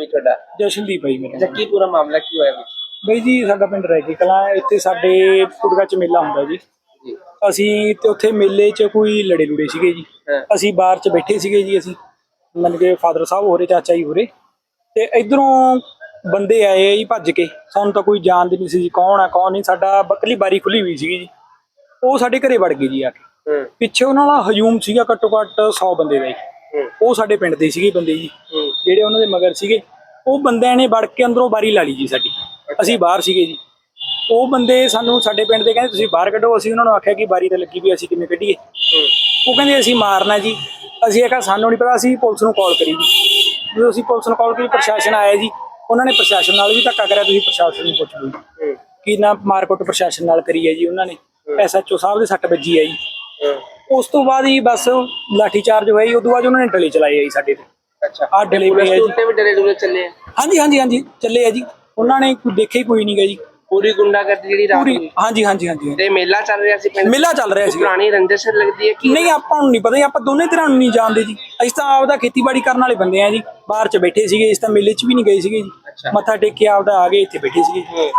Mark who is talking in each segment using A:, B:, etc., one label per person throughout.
A: ਵੀ ਤੁਹਾਡਾ?
B: ਜਸ਼ਨਦੀਪ ਭਾਈ ਮੇਰਾ
A: ਅੱਛਾ ਕੀ ਪੂਰਾ ਮਾਮਲਾ ਕੀ ਹੋਇਆ ਵਿੱਚ
B: ਬਈ ਜੀ ਸਾਡਾ ਪਿੰਡ ਰੈਗੀ ਕਲਾਂ ਹੈ ਇੱਥੇ ਸਾਡੇ ਕੁੜਗਾ ਚ ਮੇਲਾ ਹੁੰਦਾ ਜੀ।
A: ਜੀ।
B: ਅਸੀਂ ਤੇ ਉੱਥੇ ਮੇਲੇ 'ਚ ਕੋਈ ਲੜੇ ਲੁੜੇ ਸੀਗੇ ਜੀ।
A: ਹਾਂ।
B: ਅਸੀਂ ਬਾਹਰ 'ਚ ਬੈਠੇ ਸੀਗੇ ਜੀ ਅਸੀਂ ਮੰਨ ਕੇ ਫਾਦਰ ਸਾਹਿਬ ਹੋਰੇ ਚਾਚਾ ਜੀ ਹੋਰੇ। ਤੇ ਇਧਰੋਂ ਬੰਦੇ ਆਏ ਜੀ ਭੱਜ ਕੇ। ਸਾਨੂੰ ਤਾਂ ਕੋਈ ਜਾਣਦੇ ਨਹੀਂ ਸੀ ਜੀ ਕੌਣ ਆ ਕੌਣ ਨਹੀਂ। ਸਾਡਾ ਬੱਕਲੀ ਬਾਰੀ ਖੁੱਲੀ ਹੋਈ ਸੀਗੀ ਜੀ। ਉਹ ਸਾਡੇ ਘਰੇ ਵੜ ਗਏ ਜੀ ਆ ਕੇ।
A: ਹੂੰ।
B: ਪਿੱਛੇ ਉਹਨਾਂ ਦਾ ਹਜੂਮ ਸੀਗਾ ਘੱਟੋ ਘੱਟ 100 ਬੰਦੇ ਦਾ ਜੀ।
A: ਹੂੰ।
B: ਉਹ ਸਾਡੇ ਪਿੰਡ ਦੇ ਸੀਗੇ ਬੰਦੇ ਜੀ।
A: ਹੂੰ।
B: ਜਿਹੜੇ ਉਹਨਾਂ ਦੇ ਮਗਰ ਸੀਗੇ ਉਹ ਬੰਦਿਆਂ ਨੇ ਵੜ ਕੇ ਅੰਦਰੋਂ ਬਾਰੀ ਲਾ ਲਈ ਜੀ ਸਾਡੀ। ਅਸੀਂ ਬਾਹਰ ਸੀਗੇ ਜੀ। ਉਹ ਬੰਦੇ ਸਾਨੂੰ ਸਾਡੇ ਪਿੰਡ ਦੇ ਕਹਿੰਦੇ ਤੁਸੀਂ ਬਾਹਰ ਕੱਢੋ। ਅਸੀਂ ਉਹਨਾਂ ਨੂੰ ਆਖਿਆ ਕਿ ਬਾਰੀ ਤਾਂ ਲੱਗੀ ਵੀ ਅਸੀਂ ਕਿਵੇਂ ਕੱਢੀਏ? ਉਹ ਕਹਿੰਦੇ ਅਸੀਂ ਮਾਰਨਾ ਜੀ। ਅਸੀਂ ਆਖਿਆ ਸਾਨੂੰ ਨਹੀਂ ਪਤਾ ਅਸੀਂ ਪੁਲਿਸ ਨੂੰ ਕਾਲ ਕਰੀ ਜੀ। ਜਦੋਂ ਅਸੀਂ ਪੁਲਿਸ ਨੂੰ ਕਾਲ ਕੀਤੀ ਪ੍ਰਸ਼ਾਸਨ ਆਇਆ ਜੀ। ਉਹਨਾਂ ਨੇ ਪ੍ਰਸ਼ਾਸਨ ਨਾਲ ਵੀ ਧੱਕਾ ਕਰਿਆ ਤੁਸੀਂ ਪ੍ਰਸ਼ਾਸਨ ਨੂੰ ਪੁੱਛ ਲਓ। ਕੀ ਨਾ ਮਾਰਕੁੱਟ ਪ੍ਰਸ਼ਾਸਨ ਨਾਲ ਕਰੀ ਹੈ ਜੀ ਉਹਨਾਂ ਨੇ। ਐਸਐਚਓ ਸਾਹਿਬ ਦੇ ਸੱਟ ਵੱਜੀ ਹੈ ਜੀ। ਉਸ ਤੋਂ ਬਾਅਦ ਹੀ ਬਸ ਲਾਠੀ ਚਾਰਜ ਹੋਇਆ ਜੀ। ਉਦੋਂ ਬਾਅਦ ਉਹਨਾਂ ਨੇ ਡਲੇ ਚਲਾਏ ਆ ਜੀ ਸਾਡੇ ਤੇ।
A: ਅੱਛਾ।
B: ਆ
A: ਦੇ
B: ਜੀ।
A: ਉੱਤੇ ਵੀ ਡਰੇ ਡੁਰੇ ਚੱਲੇ ਆ?
B: ਹਾਂਜੀ ਹਾਂਜੀ ਹਾਂਜੀ ਚੱਲੇ ਆ ਜੀ। ਉਹਨਾਂ ਨੇ ਕੋਈ ਦੇਖਿਆ ਹੀ ਕੋਈ ਨਹੀਂ ਗਾ ਜੀ।
A: ਪੂਰੀ ਗੁੰਡਾਗਰਦੀ ਜਿਹੜੀ ਰਾਤ
B: ਪੂਰੀ ਹਾਂਜੀ ਹਾਂਜੀ ਹਾਂਜੀ।
A: ਤੇ ਮੇਲਾ ਚੱਲ ਰਿਹਾ ਸੀ ਪਿੰਡ
B: ਮੇਲਾ ਚੱਲ ਰਿਹਾ ਸੀ
A: ਪੁਰਾਣੀ ਰੰਜਿਸ਼ ਲੱਗਦੀ ਹੈ ਕਿ?
B: ਨਹੀਂ ਆਪਾਂ ਨੂੰ ਨਹੀਂ ਪਤਾ ਜੀ ਆਪਾਂ ਦੋਨੇ ਤਰ੍ਹਾਂ ਨੂੰ ਨਹੀਂ ਜਾਣਦੇ ਜੀ। ਅਸੀਂ ਤਾਂ ਆਪਦਾ ਖੇਤੀਬਾੜੀ ਕਰਨ ਵਾਲੇ ਬੰਦੇ ਆ ਜੀ। ਬਾਹਰ ਚ ਬੈਠੇ ਸੀਗੇ ਇਸ ਤਾਂ ਮੇਲੇ ਚ ਵੀ ਨਹੀਂ ਗਏ ਸੀਗੇ ਜੀ। ਮੱਥਾ ਟੇਕਿਆ ਆਪਦਾ ਆ ਗਏ ਇੱਥੇ ਬੈਠੇ ਸੀਗੇ
A: ਹੂੰ।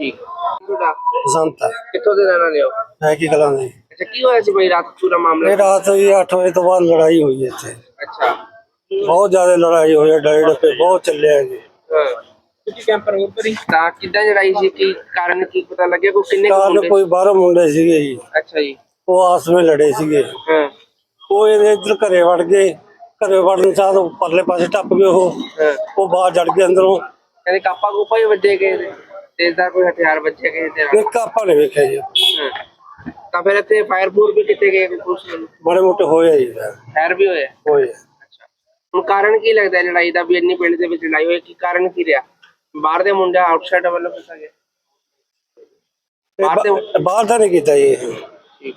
A: ਠੀਕ। ਤੁਹਾਡਾ?
C: ਬਸੰਤ। ਹੈ
A: ਕਿੱਥੋਂ ਦੇ ਰਹਿਣ ਹੋ?
C: ਹੈ ਕੀ ਦੀ
A: ਅੱਛਾ ਕੀ ਹੋਇਆ ਸੀ ਬਈ ਰਾਤ ਪੂਰਾ ਮਾਮਲਾ?
C: ਇਹ ਰਾਤ ਹੀ 8 ਵਜੇ ਤੋਂ ਬਾਅਦ ਲੜਾਈ ਹੋਈ ਇੱਥੇ।
A: ਅੱਛਾ।
C: ਬਹੁਤ ਜ਼ਿਆਦਾ ਲੜਾਈ ਹੋਈ ਹੈ ਡਰੇ ਡੱਪੇ ਬਹੁਤ ਚੱਲੇ ਆ ਜੀ।
A: ਹਾਂ।
B: ਤੁਸੀਂ ਕੈਂਪਰ ਹੋਰ ਕਰੀ
A: ਤਾਂ ਕਿੱਦਾਂ ਲੜਾਈ ਸੀ? ਕੀ ਕਾਰਨ ਕੀ ਪਤਾ ਲੱਗਿਆ? ਕੋਈ ਕਿੰਨੇ ਕੁ
C: ਕਾਰਨ
A: ਮੁੰਡੇ?
C: ਕੋਈ ਬਾਹਰੋਂ ਮੁੰਡੇ ਸੀਗੇ ਜੀ।
A: ਅੱਛਾ ਜੀ।
C: ਉਹ ਆਸ ਵਿੱਚ ਲੜੇ ਸੀਗੇ।
A: ਹਾਂ।
C: ਉਹ ਇਹਦੇ ਇੱਧਰ ਘਰੇ ਵੜ ਗਏ। ਘਰੇ ਵੜਨ ਸਾਰ ਉਹ ਪਰਲੇ ਪਾਸੇ ਟੱਪ ਗਏ ਉਹ।
A: ਹਾਂ।
C: ਉਹ ਬਾਹਰ ਜੜ ਗਏ ਅੰਦਰੋਂ।
A: ਕਹਿੰਦੇ ਕਾਪਾ ਕੂਪਾ ਹੀ ਵੱਜੇ ਗਏ ਨੇ ਤੇਜ਼ਦਾਰ ਕੋਈ ਹਥਿਆਰ ਵੱਜੇ ਗਏ ਤੇ
C: ਇੱਕ ਆਪਾਂ ਨੇ ਵੇਖਿਆ ਜੀ।
A: ਹਾਂ। ਤਾਂ ਫਿਰ ਇੱਥੇ ਫਾਇਰ ਫੂਰ ਵੀ ਕਿੱਥੇ ਗਏ ਵੱਲੋਂ?
C: ਬੜੇ ਮੋਟੇ ਹੋਏ ਆ ਜੀ
A: ਫਾਇਰ ਵੀ ਹੋਇਆ
C: ਹੋਏ
A: ਅੱਛਾ। ਹੁਣ ਕਾਰਨ ਕੀ ਲੱਗਦਾ ਹੈ ਲੜਾਈ ਦਾ ਵੀ ਇੰਨੀ ਪਿੰਡ ਦੇ ਵਿੱਚ ਲੜਾਈ ਹੋਈ ਕੀ ਕਾਰਨ ਕੀ ਰਿਹਾ? ਬਾਹਰ ਦੇ ਮੁੰਡੇ ਆਊਟਸਾਈਡ ਵੱਲੋਂ ਕਿਸਾ ਗਏ
C: ਤੇ
A: ਬਾਹਰ ਦੇ
C: ਬਾ- ਬਾਹਰ ਦਾ ਨਹੀਂ ਕੀਤਾ ਜੀ ਇਹ।
A: ਠੀਕ।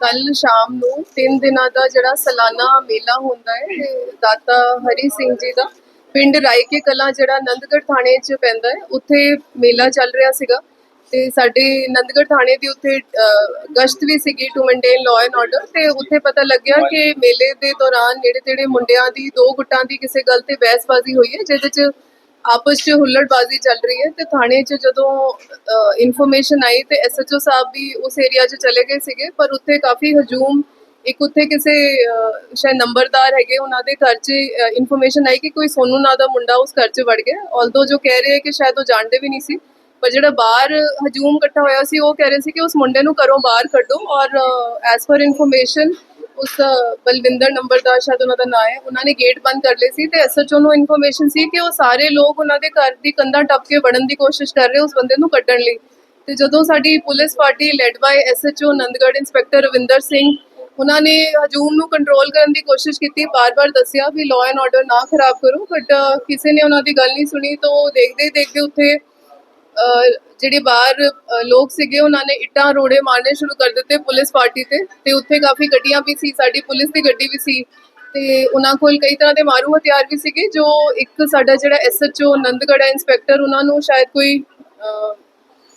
D: ਕੱਲ ਸ਼ਾਮ ਨੂੰ ਤਿੰਨ ਦਿਨਾਂ ਦਾ ਜਿਹੜਾ ਸਾਲਾਨਾ ਮੇਲਾ ਹੁੰਦਾ ਹੈ ਇਹ ਦਾਤਾ ਹਰੀ ਸਿੰਘ ਜੀ ਦਾ ਪਿੰਡ ਰਾਏਕੇ ਕਲਾ ਜਿਹੜਾ ਨੰਦਗੜ੍ਹ ਥਾਣੇ 'ਚ ਪੈਂਦਾ ਹੈ ਉੱਥੇ ਮੇਲਾ ਚੱਲ ਰਿਹਾ ਸੀਗਾ। ਤੇ ਸਾਡੇ ਨੰਦਗੜ੍ਹ ਥਾਣੇ ਦੀ ਉੱਥੇ ਗਸ਼ਤ ਵੀ ਸੀਗੀ to maintain law and order ਤੇ ਉੱਥੇ ਪਤਾ ਲੱਗਿਆ ਕਿ ਮੇਲੇ ਦੇ ਦੌਰਾਨ ਜਿਹੜੇ ਜਿਹੜੇ ਮੁੰਡਿਆਂ ਦੀ, ਦੋ ਗੁੱਟਾਂ ਦੀ ਕਿਸੇ ਗੱਲ ਤੇ ਬਹਿਸਬਾਜ਼ੀ ਹੋਈ ਹੈ, ਜਿਹਦੇ 'ਚ ਆਪਸ 'ਚ ਹੁੱਲੜਬਾਜ਼ੀ ਚੱਲ ਰਹੀ ਹੈ ਤੇ ਥਾਣੇ 'ਚ ਜਦੋਂ ਇਨਫੋਰਮੇਸ਼ਨ ਆਈ ਤੇ ਐਸਐਚਓ ਸਾਹਿਬ ਵੀ ਉਸ ਏਰੀਆ 'ਚ ਚਲੇ ਗਏ ਸੀਗੇ, ਪਰ ਉੱਥੇ ਕਾਫੀ ਹਜੂਮ, ਇੱਕ ਉੱਥੇ ਕਿਸੇ ਸ਼ਾਇਦ ਨੰਬਰਦਾਰ ਹੈਗੇ ਉਹਨਾਂ ਦੇ ਘਰ 'ਚ ਇਨਫੋਰਮੇਸ਼ਨ ਆਈ ਕਿ ਕੋਈ ਸੋਨੂ ਨਾਂ ਦਾ ਮੁੰਡਾ ਉਸ ਘਰ 'ਚ ਵੜ ਗਿਆ ਆਲਦੋ ਜੋ ਕਹਿ ਰਹੇ ਕਿ ਸ਼ਾਇਦ ਉਹ ਜਾਣਦੇ ਵੀ ਨਹੀਂ ਸੀ ਪਰ ਜਿਹੜਾ ਬਾਹਰ ਹਜੂਮ ਇਕੱਠਾ ਹੋਇਆ ਸੀ ਉਹ ਕਹਿ ਰਹੇ ਸੀ ਕਿ ਉਸ ਮੁੰਡੇ ਨੂੰ ਘਰੋਂ ਬਾਹਰ ਕੱਢੋ ਔਰ ਐਸ ਪਰ ਇਨਫੋਰਮੇਸ਼ਨ ਉਸ ਅ, ਬਲਵਿੰਦਰ ਨੰਬਰਦਾਰ ਸ਼ਾਇਦ ਉਹਨਾਂ ਦਾ ਨਾਮ ਹੈ ਉਹਨਾਂ ਨੇ ਗੇਟ ਬੰਦ ਕਰ ਲਏ ਸੀ ਤੇ ਐਸਐਚਓ ਨੂੰ ਇਨਫੋਰਮੇਸ਼ਨ ਸੀ ਕਿ ਉਹ ਸਾਰੇ ਲੋਕ ਉਹਨਾਂ ਦੇ ਘਰ ਦੀ ਕੰਧਾਂ ਟੱਪ ਕੇ ਵੜਨ ਦੀ ਕੋਸ਼ਿਸ਼ ਕਰ ਰਹੇ ਉਸ ਬੰਦੇ ਨੂੰ ਕੱਢਣ ਲਈ। ਤੇ ਜਦੋਂ ਸਾਡੀ police party led by SHO Nandgarh inspector Ravinder Singh ਉਹਨਾਂ ਨੇ ਹਜੂਮ ਨੂੰ ਕੰਟਰੋਲ ਕਰਨ ਦੀ ਕੋਸ਼ਿਸ਼ ਕੀਤੀ ਬਾਰ-ਬਾਰ ਦੱਸਿਆ ਵੀ ਲਾਅ ਐਂਡ ਆਰਡਰ ਨਾ ਖਰਾਬ ਕਰੋ ਬਟ ਕਿਸੇ ਨੇ ਉਹਨਾਂ ਦੀ ਗੱਲ ਨਹੀਂ ਸੁਣੀ ਤਾਂ ਉਹ ਦੇਖਦੇ ਹੀ ਦੇਖਦੇ ਉੱਥੇ ਜਿਹੜੇ ਬਾਹਰ ਲੋਕ ਸੀਗੇ ਉਹਨਾਂ ਨੇ ਇੱਟਾਂ ਰੋੜੇ ਮਾਰਨੇ ਸ਼ੁਰੂ ਕਰ ਦਿੱਤੇ ਪੁਲਿਸ ਪਾਰਟੀ ਤੇ। ਤੇ ਉੱਥੇ ਕਾਫੀ ਗੱਡੀਆਂ ਵੀ ਸੀ ਸਾਡੀ ਪੁਲਿਸ ਦੀ ਗੱਡੀ ਵੀ ਸੀ। ਤੇ ਉਹਨਾਂ ਕੋਲ ਕਈ ਤਰ੍ਹਾਂ ਦੇ ਮਾਰੂ ਹਥਿਆਰ ਵੀ ਸੀਗੇ ਜੋ ਇੱਕ ਸਾਡਾ ਜਿਹੜਾ ਐਸਐਚਓ ਨੰਦਗੜ੍ਹ ਇੰਸਪੈਕਟਰ ਉਹਨਾਂ ਨੂੰ ਸ਼ਾਇਦ ਕੋਈ ਅਹ,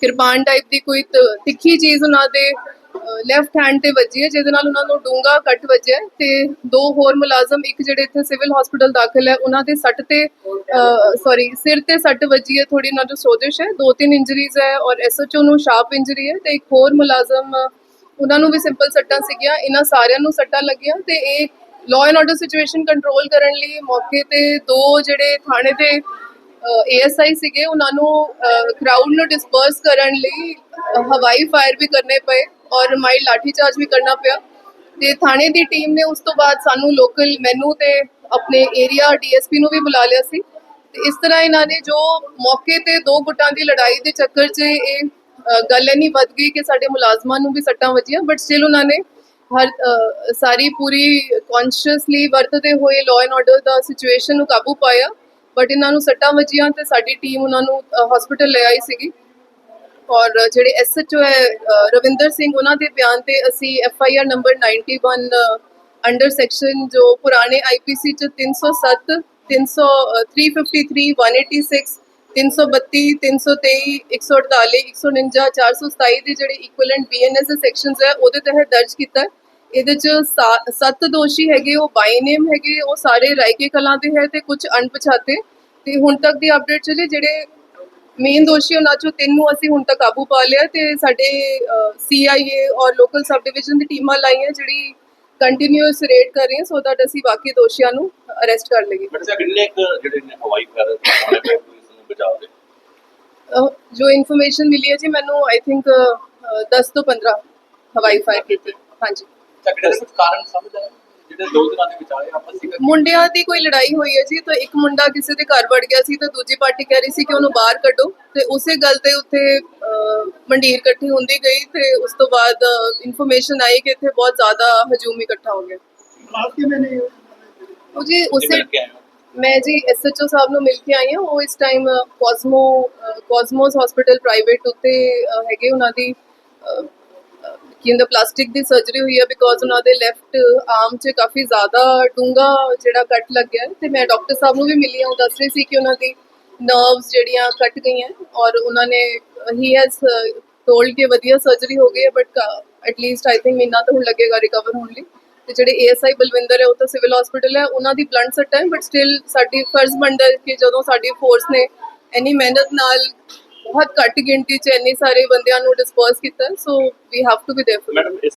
D: ਕਿਰਪਾਨ ਟਾਈਪ ਦੀ ਕੋਈ ਤਿੱਖੀ ਚੀਜ਼ ਉਹਨਾਂ ਦੇ ਲੈਫਟ ਹੈਂਡ ਤੇ ਵੱਜੀ ਹੈ, ਜਿਹਦੇ ਨਾਲ ਉਹਨਾਂ ਨੂੰ ਡੂੰਗਾ ਕੱਟ ਵੱਜਿਆ ਹੈ ਤੇ ਦੋ ਹੋਰ ਮੁਲਾਜ਼ਮ, ਇੱਕ ਜਿਹੜੇ ਇੱਥੇ ਸਿਵਲ ਹਸਪੀਟਲ ਦਾਖਲ ਹੈ, ਉਹਨਾਂ ਦੇ ਸੱਟ ਤੇ ਸੌਰੀ ਸਿਰ ਤੇ ਸੱਟ ਵੱਜੀ ਹੈ ਥੋੜੀ ਉਹਨਾਂ ਨੂੰ ਸੋਜਿਸ਼ ਹੈ, ਦੋ ਤਿੰਨ ਇੰਜਰੀਜ਼ ਹੈ ਔਰ ਐਸਐਚਓ ਨੂੰ ਸ਼ਾਰਪ ਇੰਜਰੀ ਹੈ ਤੇ ਇੱਕ ਹੋਰ ਮੁਲਾਜ਼ਮ, ਉਹਨਾਂ ਨੂੰ ਵੀ ਸਿੰਪਲ ਸੱਟਾਂ ਸੀਗੀਆਂ, ਇਹਨਾਂ ਸਾਰਿਆਂ ਨੂੰ ਸੱਟਾਂ ਲੱਗੀਆਂ ਤੇ ਇਹ law and order situation control ਕਰਨ ਲਈ ਮੌਕੇ ਤੇ ਦੋ ਜਿਹੜੇ ਥਾਣੇ ਦੇ ਏਐਸਆਈ ਸੀਗੇ, ਉਹਨਾਂ ਨੂੰ ਕਰਾਊਡ ਨੂੰ ਡਿਸਪਰਸ ਕਰਨ ਲਈ ਹਵਾਈ ਫਾਇਰ ਵੀ ਕਰਨੇ ਪਏ। ਔਰ ਮਾਈਲ ਲਾਠੀ ਚਾਰਜ ਵੀ ਕਰਨਾ ਪਿਆ। ਤੇ ਥਾਣੇ ਦੀ ਟੀਮ ਨੇ ਉਸ ਤੋਂ ਬਾਅਦ ਸਾਨੂੰ ਲੋਕਲ ਮੈਨੂੰ ਤੇ ਆਪਣੇ ਏਰੀਆ ਡੀਐਸਪੀ ਨੂੰ ਵੀ ਬੁਲਾ ਲਿਆ ਸੀ। ਤੇ ਇਸ ਤਰ੍ਹਾਂ ਇਹਨਾਂ ਨੇ ਜੋ ਮੌਕੇ ਤੇ ਦੋ ਗੁੱਟਾਂ ਦੀ ਲੜਾਈ ਦੇ ਚੱਕਰ 'ਚ ਇਹ ਗੱਲ ਇੰਨੀ ਵੱਧ ਗਈ ਕਿ ਸਾਡੇ ਮੁਲਾਜ਼ਮਾਂ ਨੂੰ ਵੀ ਸੱਟਾਂ ਵੱਜੀਆਂ ਬਟ ਸਟਿਲ ਉਹਨਾਂ ਨੇ ਹਰ ਸਾਰੀ ਪੂਰੀ ਕੌਨਸ਼ੀਅਸਲੀ ਵਰਤਦੇ ਹੋਏ ਲਾਅ ਐਂਡ ਆਰਡਰ ਦਾ ਸਿਚੁਏਸ਼ਨ ਨੂੰ ਕਾਬੂ ਪਾਇਆ। ਬਟ ਇਹਨਾਂ ਨੂੰ ਸੱਟਾਂ ਵੱਜੀਆਂ ਤੇ ਸਾਡੀ ਟੀਮ ਉਹਨਾਂ ਨੂੰ ਹਸਪੀਟਲ ਲੈ ਆਈ ਸੀਗੀ। ਔਰ ਜਿਹੜੇ ਐਸਐਚਓ ਹੈ ਰਵਿੰਦਰ ਸਿੰਘ, ਉਹਨਾਂ ਦੇ ਬਿਆਨ ਤੇ ਅਸੀਂ ਐਫਆਈਆਰ ਨੰਬਰ 91 ਅੰਡਰ ਸੈਕਸ਼ਨ ਜੋ ਪੁਰਾਣੇ ਆਈਪੀਸੀ ਚ 307 300 353 186 332 323 148 149 427 ਦੇ ਜਿਹੜੇ ਇਕੁਇਵਲੈਂਟ ਬੀਐਨਐਸ ਦੇ ਸੈਕਸ਼ਨਸ ਹੈ, ਉਹਦੇ ਤਹਿਤ ਦਰਜ ਕੀਤਾ ਇਹਦੇ ਚ ਸੱਤ ਦੋਸ਼ੀ ਹੈਗੇ, ਉਹ ਬਾਈ ਨੇਮ ਹੈਗੇ, ਉਹ ਸਾਰੇ ਰਾਇਕੇ ਕਲਾਂ ਦੇ ਹੈ ਤੇ ਕੁਝ ਅਣਪਛਾਤੇ। ਤੇ ਹੁਣ ਤੱਕ ਦੀ ਅਪਡੇਟ ਚਲੇ ਜਿਹੜੇ ਮੇਨ ਦੋਸ਼ੀ ਉਹਨਾਂ ਚੋਂ ਤਿੰਨ ਨੂੰ ਅਸੀਂ ਹੁਣ ਤੱਕ ਕਾਬੂ ਪਾ ਲਿਆ ਤੇ ਸਾਡੇ ਸੀਆਈਏ ਔਰ ਲੋਕਲ ਸਬ ਡਿਵੀਜ਼ਨ ਦੀ ਟੀਮਾਂ ਲਾਈਆਂ ਜਿਹੜੀ ਕੰਟੀਨਿਊਸ ਰੇਡ ਕਰ ਰਹੀਆਂ ਸੋ ਦੈਟ ਅਸੀਂ ਬਾਕੀ ਦੋਸ਼ੀਆਂ ਨੂੰ ਅਰੈਸਟ ਕਰ ਲਈਏ।
E: ਬਟ ਕਿੰਨੇ ਜਿਹੜੇ ਨੇ ਹਵਾਈ ਫਾਇਰ ਪੁਲਿਸ ਨੂੰ ਦੇ।
D: ਜੋ ਇਨਫੋਰਮੇਸ਼ਨ ਮਿਲੀ ਹੈ ਜੀ ਮੈਨੂੰ ਆਈ ਥਿੰਕ 10 ਤੋਂ 15 ਹਵਾਈ ਫਾਇਰ। ਕੀਤੇ ਹਾਂਜੀ
E: ਕੁਝ ਕਾਰਨ ਸਮਝ ਆਏ ਜਿਹੜੇ ਦੋ ਦਿਨਾਂ ਦੇ ਵਿਚਾਲੇ ਆਪਸ ਵਿੱਚ
D: ਮੁੰਡਿਆਂ ਦੀ ਕੋਈ ਲੜਾਈ ਹੋਈ ਹੈ ਜੀ ਤਾਂ ਇੱਕ ਮੁੰਡਾ ਕਿਸੇ ਦੇ ਘਰ ਵੜ ਗਿਆ ਸੀ ਤਾਂ ਦੂਜੀ ਪਾਰਟੀ ਕਹਿ ਰਹੀ ਸੀ ਕਿ ਉਹਨੂੰ ਬਾਹਰ ਕੱਢੋ। ਤੇ ਉਸੇ ਗੱਲ ਤੇ ਉੱਥੇ ਮੰਡੀਰ ਇਕੱਠੀ ਹੁੰਦੀ ਗਈ ਤੇ ਉਸ ਤੋਂ ਬਾਅਦ ਇਨਫੋਰਮੇਸ਼ਨ ਆਈ ਕਿ ਇੱਥੇ ਬਹੁਤ ਜ਼ਿਆਦਾ ਹਜੂਮ ਇਕੱਠਾ ਹੋ ਗਿਆ। ਉਹ ਜੀ ਉਸੇ ਮੈਂ ਜੀ ਐਸਐਚਓ ਸਾਹਿਬ ਨੂੰ ਮਿਲ ਕੇ ਆਈ ਹਾਂ। ਉਹ ਇਸ time Cosmo Cosmos hospital private ਉੱਤੇ ਹੈਗੇ ਉਹਨਾਂ ਦੀ ਕਿੰਦਾ ਪਲਾਸਟਿਕ ਦੀ ਸਰਜਰੀ ਹੋਈ ਹੈ ਬਿਕੋਜ਼ ਉਹਨਾਂ ਦੇ ਲੈਫਟ ਆਰਮ 'ਚ ਕਾਫੀ ਜ਼ਿਆਦਾ ਡੂੰਗਾ ਜਿਹੜਾ ਕੱਟ ਲੱਗਿਆ ਤੇ ਮੈਂ ਡਾਕਟਰ ਸਾਹਿਬ ਨੂੰ ਵੀ ਮਿਲੀ ਹਾਂ, ਉਹ ਦੱਸ ਰਹੇ ਸੀ ਕਿ ਉਹਨਾਂ ਦੀ ਨਰਵਸ ਜਿਹੜੀਆਂ ਕੱਟ ਗਈਆਂ ਔਰ ਉਹਨਾਂ ਨੇ ਹੀ ਹੈਜ਼ ਟੋਲਡ ਕਿ ਵਧੀਆ ਸਰਜਰੀ ਹੋ ਗਈ ਹੈ but at least I think ਮਹੀਨਾ ਤਾਂ ਹੁਣ ਲੱਗੇਗਾ ਰਿਕਵਰ ਹੋਣ ਲਈ। ਤੇ ਜਿਹੜੇ ਏਐਸਆਈ ਬਲਵਿੰਦਰ ਹੈ, ਉਹ ਤਾਂ ਸਿਵਲ ਹਸਪੀਟਲ ਹੈ, ਉਹਨਾਂ ਦੀ ਬਲੰਟ ਸੱਟ ਹੈ ਬਟ ਸਟਿਲ ਸਾਡੀ ਫਰਜ਼ ਬਣਦਾ ਕਿ ਜਦੋਂ ਸਾਡੀ ਫੋਰਸ ਨੇ ਇੰਨੀ ਮਿਹਨਤ ਨਾਲ ਬਹੁਤ ਘੱਟ ਗਿਣਤੀ 'ਚ ਇੰਨੇ ਸਾਰੇ ਬੰਦਿਆਂ ਨੂੰ ਡਿਸਪਰਸ ਕੀਤਾ so we have to be careful
E: madam, ਇਸ